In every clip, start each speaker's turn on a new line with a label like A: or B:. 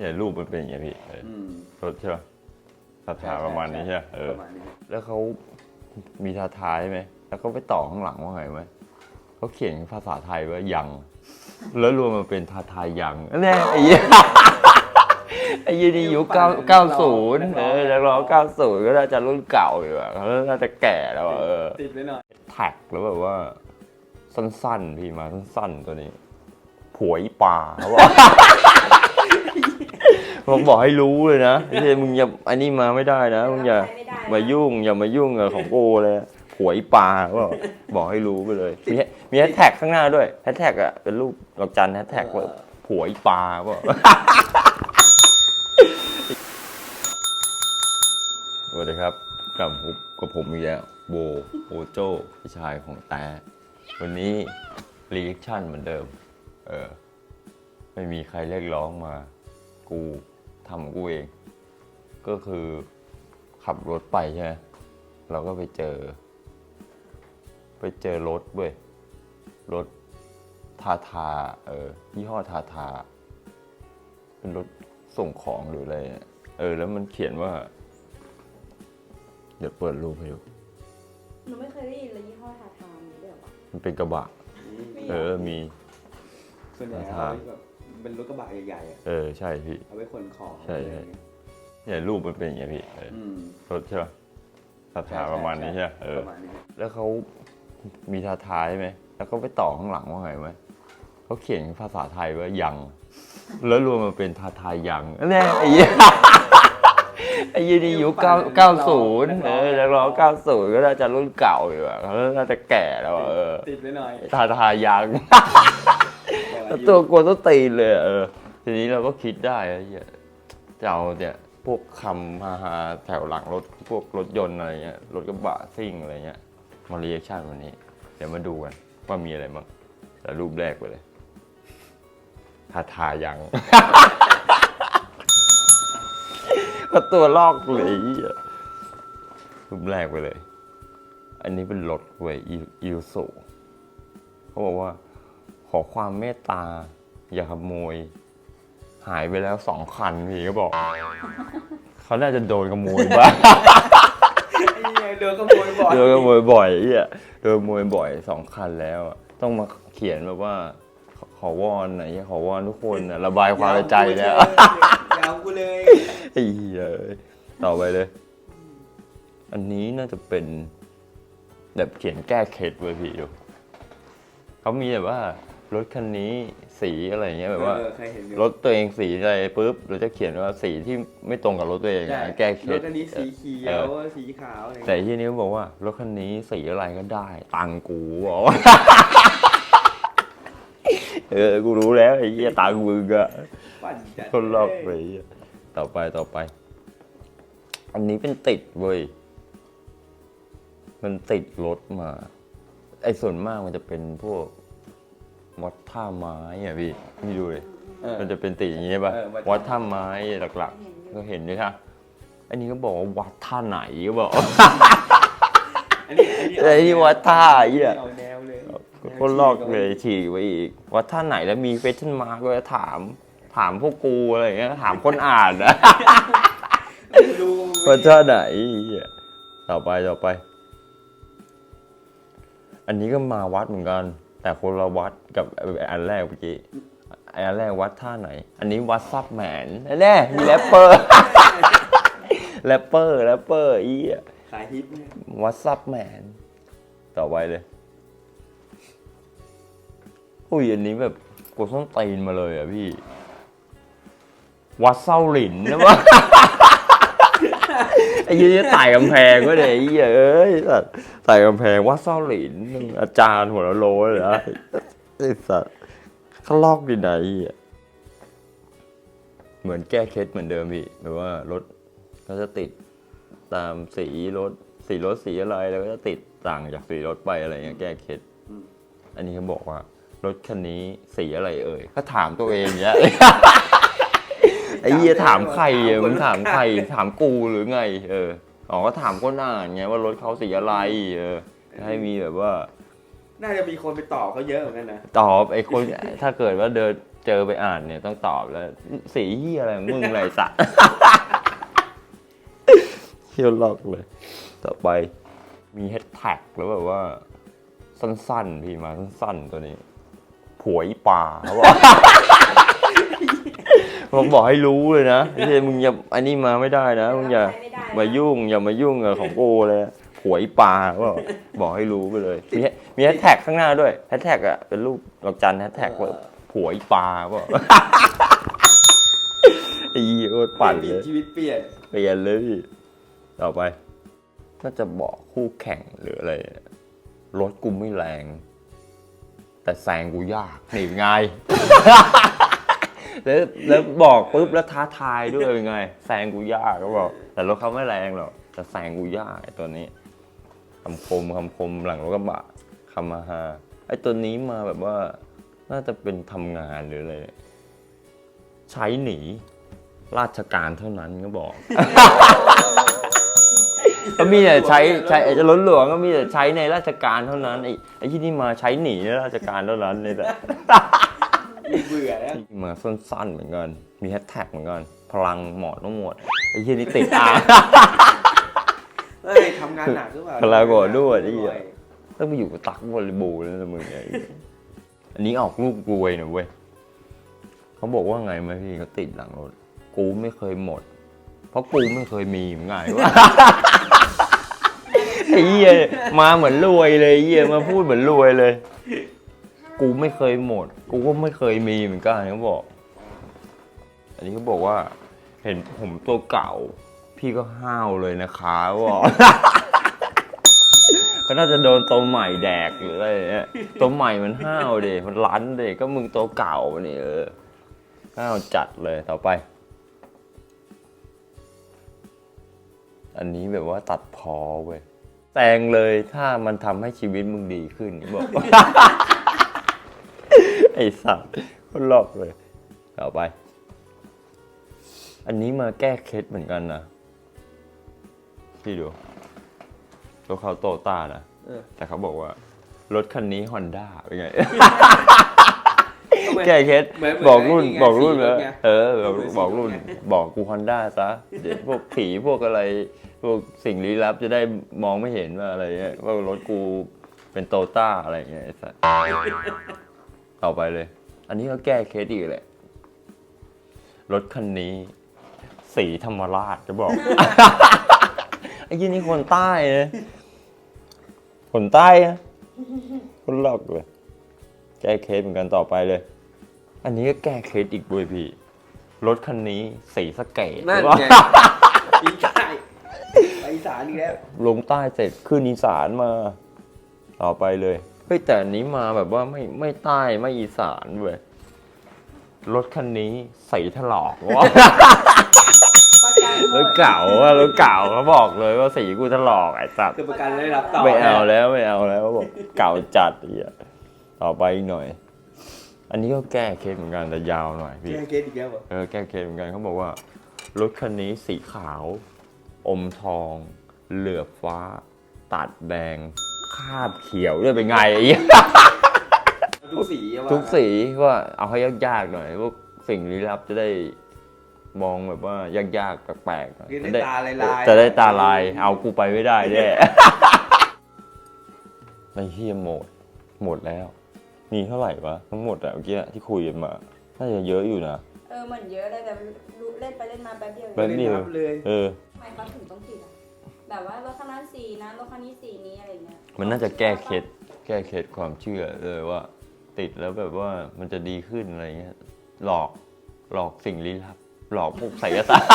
A: เนี่ยรูปมันเป็นอย่างเงี้ยพี่เออ
B: อืม
A: รถใช่ป่ะทาทาประมาณนี้ใช่ปะเออ
B: ประมาณนี้
A: แล้วเขามีทาทายไหม แล้วก็ไปต่อข้างหลังว่าไงไหมเขาเขียนภาษาไทยว่ายัง แล้วรวมมาเป็นทาทายยังแน่ไอ้เหี้ยไอ้ยี่นี่ยุคเก้าเก้าศูนย์เออแล้วร้องเก้าศูนย์ก็น่าจะรุ่นเก่าอยู่อะเขาน่าจะแก่แล้วอะเออ
B: ติดไว้หน่อย
A: แท็กแล้วแบบว่า สั้นๆ พี่มาสั้นๆ ตัวนี้ ผวยปลาเขาบอก ผมบอกให้รู้เลยนะไม่ใช่มึงอย่าอันนี้มาไม่ได้นะมึงอย่า
C: ไม่ได้นะ
A: มายุ่งอย่ามายุ่งกับของกูเลยผวยปลาเขาบอกบอกให้รู้ไปเลย มีมีแฮชแท็กข้างหน้าด้วยแฮชแท็กอะเป็นรูปดอกจันแฮชแท็กว่าผวยปลาบอกสวัสดีครับกลับผมกับผมอีกแล้วโบโอโจพี่ชายของแต่วันนี้รีแอคชั่นเหมือนเดิม เออ ไม่มีใครเรียกร้องมา กู ทำของกูเอง ก็คือขับรถไปใช่ไหมเราก็ไปเจอ ไปเจอรถเว้ยรถทาทาเออยี่ห้อทาทา เป็นรถส่งของหรืออะไรเนี่ยเออ แล้วมันเขียนว่า เดี๋ยวเปิดรูปให้ดู
C: หนูไม่เคยได้ยินเลยยี่ห้อทาทามนี้ด้วยเหรอวะ
A: มันเป็นกระบะ เออมี
B: ส่วนใหญ่
A: ทา
B: เอาไว้แบบ เป็นรถกระบะใหญ่ๆอะ
A: เออใช่พี่
B: เอาไว้ขนของ
A: ใช่ใช่เนี่ยรูปมันเป็นอย่างเงี้ยพี่เออ
B: อืม
A: รถใช่ป่ะทาทาประมาณนี้ใช่ปะเออ
B: ประมาณนี้
A: แล้วเขามีทาทายไหม แล้วก็ไปต่อข้างหลังว่าไงไหมเขาเขียนภาษาไทยว่ายัง แล้วรวมมาเป็นทาทายยังแน่ไอ้เหี้ยไอ้ยี่นี่ยุคเก้าเก้าศูนย์เออแล้วร้องเก้าศูนย์ก็น่าจะรุ่นเก่าอยู่อะเขาน่าจะแก่แล้วอะเออ
B: ติดไว้หน่อย
A: ทาทายัง
B: แต่
A: ตัวกลัวต้องตีนเลยอะเออ ทีนี้เราก็คิดได้ไอ้เหี้ยจะเอาเนี่ยพวกคำฮาฮาๆแถวหลังรถพวกรถยนต์อะไรเงี้ยรถกระบะซิ่งอะไรเงี้ยมาเรียกชั่นวันนี้ เดี๋ยวมาดูกันว่ามีอะไรบ้างแต่รูปแรกไปเลยทาทายัง ก็ตัวลอกเลยไอ้เหี้ยรูปแรกไปเลย อันนี้เป็นรถเว้ยอิวสุเขาบอกว่า ขอความเมตตา อย่าขโมย หายไปแล้วสองคันพี่ก็บอก เขาน่าจะโดนขโมยบ้าง
B: ไอ้เหี้ยโดนขโมยบ่อย
A: โดนขโมยบ่อยไอะโดนขโมยบ่อยสองคันแล้วอะต้องมาเขียนแบบว่า ขอขอวอนหน่อยขอวอนทุกคนน่ะระบายความในใจแล้ว
B: ยาวกูเลย
A: ไอ้เหี้ยเอ้ยต่อไปเลย อันนี้น่าจะเป็นแบบเขียนแก้เคล็ดไว้ยพี่ดูเขามีแบบว่า รถคันนี้สีอะไรเงี้ยแบบว่า
B: เออเคยเห็นอยู่
A: รถตัวเองสีอะไรปุ๊บเราจะเขียนว่าสีที่ไม่ตรงกับรถตัวเอง
B: ใช่
A: อะแก้เค
B: ร
A: ล็
B: ถ
A: ด
B: อันนี้สีเขีย
A: เอ
B: ว
A: อ
B: สีขาวอะไร
A: แต่ที่นี้บอกว่ารถคันนี้สีอะไรก็ได้ ตังกูบอกเออ กูรู้แล้วไอ้เหี้ยตังมึงอะ
B: ปั่นจัด
A: คนลอกเลยไอ้เหี้ยต่อไปต่อไป อันนี้เป็นติดเว้ย มันติดรถมา ไอ้ส่วนมากมันจะเป็นพวก วัดท่าไม้อะพี่พี่ดูเลย
B: เออ
A: มันจะเป็นติดอย่างงี้ป่ะ
B: เออวั
A: วัด
B: ด
A: ท่าไม้หลักๆ ก็เห็นด้วยค่ะอันนี้ก็บอกว่าวัดท่าไหนก็บอก
B: อันนี้อันนี้
A: ไอ้นี่วัดท่าไอ้เหี้ย
B: เอาแนวเลย
A: คนลอกเลยฉีกไปอีกวัดท่าไหนแล้วมีเฟชั่นมาร์กก็จะถาม ถามพวกกูอะไรอย่างเงี้ยถามคนอ่านนะ
B: ดู
A: วัดท่าไหนไอ้เหี้ยต่อไปต่อไป อันนี้ก็มาวัดเหมือนกัน แต่คนละวัดกับอันแรกเมื่อกี้ไอ้อันแรกวัดท่าไหน อันนี้วัดซับแหมนแน่มีแรปเปอร์แรปเปอร์แรปเปอร์อีอะ
B: ขายฮิปเนี่ย
A: วัดซับแหมนต่อไปเลยอุ้ยอันนี้แบบกดส้นตีนมาเลยอะพี่ วัดเศร้าหลินนะวะ ไอ้ยี่นี่ไต่กำแพงก็เลยเยเอ้สัตว์ไต่กำแพงวัดเศร้าหลินอาจารย์หัวละโลเลยนะไอ้สัตว์เขาลอกดีไหนเหมือนแก้เคล็ดเหมือนเดิมพี่แบบว่ารถเขาจะติดตามสีรถสีรถสีอะไรแล้วก็จะติดต่างจากสีรถไปอะไรเงี้ยแก้เคล็ดอันนี้เขาบอกว่า รถคันนี้สีอะไรเอ่ยก็ถามตัวเองเนี้ย ไอ้เหี้ยถามใครอะมึงถามใครถามกูหรือไง เอออ๋อก็ถามคนอ่านไงว่ารถเขาสีอะไร เออ ให้มีแบบว่า
B: น่าจะมีคนไปต่อเขาเยอะเหมือนกันนะ
A: ตอบไอ้คนถ้าเกิดว่าเดินเจอไปอ่านเนี่ยต้องตอบแล้ว สีเฮียอะไรของมึงไรสัตว์เที่ยวลอกเลย ต่อไปมีแฮชแท็กแล้วแบบว่า สั้นๆ พี่มาสั้นๆ ตัวนี้ ผัวอีป่าเขาบอก ผมบอกให้รู้เลยนะไม่ใช่มึงอย่าอันนี้มาไม่ได้นะมึงอย่า
C: ใช้ไม่ได้นะ
A: มายุ่งอย่ามายุ่งกับของกูเลยหวยปลาบอกบอกให้รู้ไปเลย มีมีแฮชแท็กข้างหน้าด้วยแฮชแท็กอะเป็นรูปดอกจันแฮชแท็กว่าหวยปลาบอกไอ้ยี่โอตรปั่นเลย
B: ชีวิตเปลี่ยน
A: เปลี่ยนเลยพี่ต่อไปน่าจะบอกคู่แข่งหรืออะไรเนี่ยรถกูไม่แรง แต่แซงกูยากนี่ไง แล้วแล้วบอกปุ๊บแล้วท้าทายด้วยเป็นไงแซงกูยากก็บอก แต่รถเขาไม่แรงหรอกแต่แซงกูยากไอ้ตัวนี้คำคมคำคมหลังรถกระบะคำมาฮาไอ้ตัวนี้มาแบบว่าน่าจะเป็นทำงานหรืออะไรใช้หนี ราชการเท่านั้นก็บอกก็มีแต่ใช้ใช้ไอ้รถหลวงก็มีแต่ใช้ในราชการเท่านั้นไอ้ไอ้ที่นี่มาใช้หนีในราชการเท่านั้นนี่แหละ
B: เบื่อแล้ว
A: มาสั้นๆเหมือนกัน มีแฮชแท็กเหมือนกัน พลังหมอต้องหมดไอ้ที่นี่ติดอ่าง
B: เฮ้ยทำงานหนักหรือเปล่า
A: พลาโกรธด้วยไอ้เหี้ยต้องไปอยู่กับตักบริบูรณ์แล้วนะมึงเนี่ยอันนี้ออกลูกรวยนะเว้ยเขาบอกว่าไงไหมพี่เขาติดหลังรถกูไม่เคยหมด เพราะกูไม่เคยมีมึงไงวะไอ้เหี้ยมาเหมือนรวยเลยไอ้เหี้ยมาพูดเหมือนรวยเลย กูไม่เคยหมด กูก็ไม่เคยมีเหมือนกันเขาบอก อันนี้เขาบอกว่า เห็นผมตัวเก่า พี่ก็ห้าวเลยนะคะบอกก็น่าจะโดนตัวใหม่แดกหรืออะไรเงี้ยตัวใหม่มันห้าวเดมันรั้นเดก็มึงตัวเก่านี่เออห้าวจัดเลยต่อไป อันนี้แบบว่าตัดพอเว้ยแซงเลยถ้ามันทำให้ชีวิตมึงดีขึ้นบอก สัตว์คนหลอกเลยต่อไป อันนี้มาแก้เคล็ดเหมือนกันนะพี่ดูตัวเขาโตต้านะ
B: เออ
A: แต่เขาบอกว่า รถคันนี้ฮอนด้าเป็นไง
B: ทำไม
A: แก้เคล็ด
B: เหมือน
A: บอกรุ่น
B: เหมือนไง
A: บอกรุ่น
B: สี
A: เล
B: ร
A: ย
B: ถไง
A: เออบอก
B: เหมือนสี
A: บอกรุ่น
B: รถไง
A: บอกกูฮอนด้าซะเดี๋ยวพวกผีพวกอะไร พวกสิ่งลี้ลับจะได้มองไม่เห็นว่าอะไรเงี้ยว่ารถกูเป็นโตต้าอะไรเงี้ยไอ้สัส ต่อไปเลย อันนี้ก็แก้เคล็ดอีกแหละ รถคันนี้ สีธรรมราชจะบอก ไอ้ยี่นี่คนใต้นะคนใต้นะคนหลอกเลยแก้เคสเหมือนกันต่อไปเลย อันนี้ก็แก้เคสอีกด้วยพี่ รถคันนี้สีสะเกต
B: นั่น
A: ว่า
B: ไงอีสานไปอีสานอีกแล้ว
A: ลงใต้เสร็จขึ้นอีสานมา ต่อไปเลยเฮ้ยแต่อันนี้มาแบบว่าไม่ไม่ใต้ไม่อีสานเว้ยรถคันนี้สีถลอกวะ
C: ประกัน
A: รถเก่าอะรถเก่าเขาบอกเลยว่าสีกูถลอกไอ้สัตว์
B: คือประกันได้รับต่อ
A: ไม่เอาแล้วไม่เอาแล้วเขาบอกเก่าจัดอีกต่อไปอีกหน่อย อันนี้ก็แก้เคสเหมือนกันแต่ยาวหน่อยพี่
B: แก้เกตอีกแล้วเหรอ
A: เออแก้เคสเหมือนกันเขาบอกว่ารถคันนี้สีขาว อมทอง เหลือบฟ้า ตัดแดงคาบเขียวด้วยเป็นไงไอ้เหี้ย
B: ทุกสีอะว่า
A: ทุกสีว่าเอาให้ยากๆหน่อยพวกสิ่งลี้ลับจะได้มองแบบว่ายากๆแปลกๆหน่อย
B: คือ
A: จะ
B: ได้
A: ได้
B: ตาลายลาย
A: จะได้ตาลาย เอากูไปไม่ได้แน่ไอ้เฮียหมด หมดแล้ว มีเท่าไหร่วะทั้งหมดอะเมื่อกี้ที่คุยกันมาน่าจะเยอะอยู่นะ
C: เออเหมือนเยอะเลยแต่รู้เล่นไปเล่นมาแป๊บเดียว
A: แป๊บเดียว
B: ไม่นับเลย
A: เออ
C: ทำไมเขาถึงต้องติดอะ แบบว่ารถคันนั้นสีนะรถคันนี้สีนี้อะไรเงี้ย
A: มันน่าจะแก้เคล็ดแก้เคล็ดความเชื่อเลยว่า ติดแล้วแบบว่ามันจะดีขึ้นอะไรเงี้ยหลอกหลอกสิ่งลี้ลับ หลอกพวกไสยศาสตร์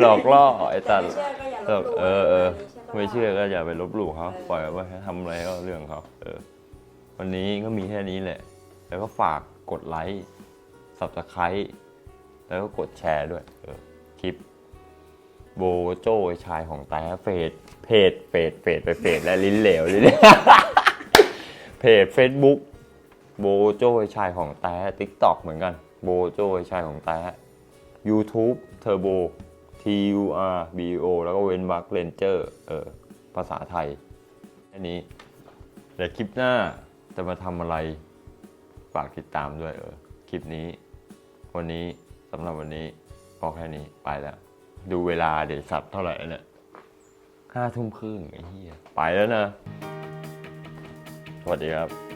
A: หลอกล่อไอ้ตัน
C: ไม่เชื่อก็อย่าล
A: เออบ
C: หลู่
A: เออเออะ
C: ร
A: ไม่
C: ย่างงี้ใช่ปะ
A: เชื่อก็อย่าไปลบหลู่เขา
C: เออ
A: ปล่อยไว้ให้ทำอะไรก็เรื่องเขาเออ วันนี้ก็มีแค่นี้แหละ แล้วก็ฝากกดไลค์สับสไครต์แล้วก็กดแชร์ด้วย เออคลิป โบโจ้ชายของแต่เฟดเพจเฟดเฟดไปเฟดและลิ้นเหลวเลยเนี่ยเพจ Facebook โบโจ้ชายของแต่ทิกตอกเหมือนกัน โบโจ้ชายของแต่ YouTube Turbo T U R B O แล้วก็เว้นวรรคเลนเจอร์เออภาษาไทยอันนี้เดี๋ยวคลิปหน้าจะมาทำอะไรฝากติดตามด้วยเออคลิปนี้ วันนี้สำหรับวันนี้ก็แค่นี้ไปแล้ว ดูเวลาเดี๋ยวสับเท่าไหร่แล้วเนี่ยห้าทุ่มครึ่งไอ้เหี้ยไปแล้วนะ สวัสดีครับ